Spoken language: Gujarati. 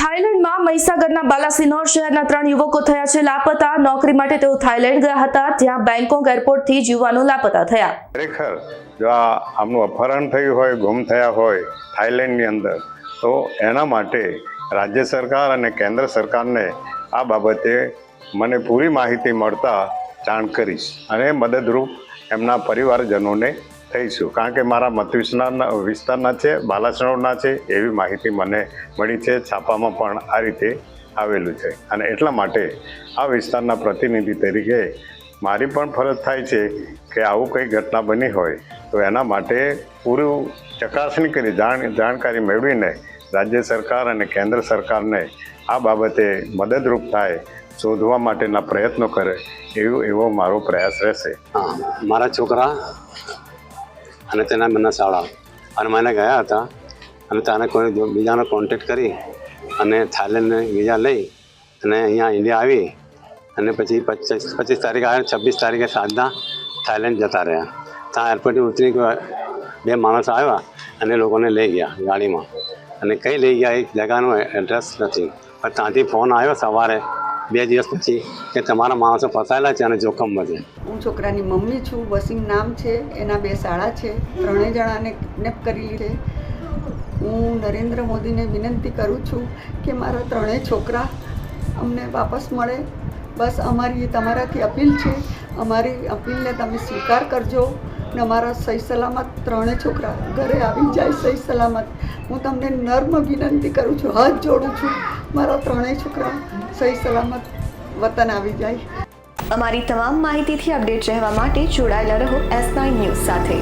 થાઈલેન્ડમાં મહીસાગરના બાલાસિનોર શહેરના ત્રણ યુવકો થયા છે લાપતા. નોકરી માટે તેઓ થાઈલેન્ડ ગયા હતા ત્યાં બેંકોક એરપોર્ટથી જ યુવાનો લાપતા થયા. ખરેખર જો આ આમનું અપહરણ થયું હોય, ગુમ થયા હોય થાઈલેન્ડની અંદર, તો એના માટે રાજ્ય સરકાર અને કેન્દ્ર સરકારને આ બાબતે મને પૂરી માહિતી મળતા જાણ કરીશ અને મદદરૂપ એમના પરિવારજનોને થઈશું. કારણ કે મારા મત વિસ્તારના વિસ્તારના છે બાલાસણોરના છે, એવી માહિતી મને મળી છે, છાપામાં પણ આ રીતે આવેલું છે. અને એટલા માટે આ વિસ્તારના પ્રતિનિધિ તરીકે મારી પણ ફરજ થાય છે કે આવું કંઈ ઘટના બની હોય, તો એના માટે પૂરું ચકાસણી કરી, જાણ, જાણકારી મેળવીને રાજ્ય સરકાર અને કેન્દ્ર સરકારને આ બાબતે મદદરૂપ થાય, શોધવા માટેના પ્રયત્નો કરે, એવું, એવો મારો પ્રયાસ રહેશે. હા, મારા છોકરા અને તેના બંને શાળા. અને મને ગયા હતા. અને ત્યાંને કોઈ બીજાનો કોન્ટેક્ટ કરી અને થાઈલેન્ડને વિઝા લઈ અને અહીંયા ઇન્ડિયા આવી. અને પછી પચીસ પચીસ તારીખે આવ્યા, છવ્વીસ તારીખે સાંજના થાઈલેન્ડ જતા રહ્યા. ત્યાં એરપોર્ટથી ઉતરી બે માણસ આવ્યા અને લોકોને લઈ ગયા ગાડીમાં. અને કઈ લઈ ગયા એ જગાનું એડ્રેસ નથી. પણ ત્યાંથી ફોન આવ્યો સવારે. બે દિવસ પછી કે તમારા માણસો ફસાયેલા છે અને જોખમમાં છે. હું છોકરાની મમ્મી છું, વસીમ નામ છે, એના બે શાળા છે, ત્રણેય જણાને કિડનેપ કરી છે હું નરેન્દ્ર મોદીને વિનંતી કરું છું કે મારા ત્રણેય છોકરા અમને વાપસ મળે. બસ અમારી તમારાથી અપીલ છે. અમારી અપીલને તમે સ્વીકાર કરજો. ને અમારા સહી સલામત ત્રણેય છોકરા ઘરે આવી જાય સહી સલામત. હું તમને નર્મ વિનંતી કરું છું, હાથ જોડું છું. મારા ત્રણેય છોકરા સહી સલામત વતન આવી જાય. અમારી તમામ માહિતીથી અપડેટ રહેવા માટે જોડાયેલા રહો એસ નાઇન ન્યૂઝ સાથે.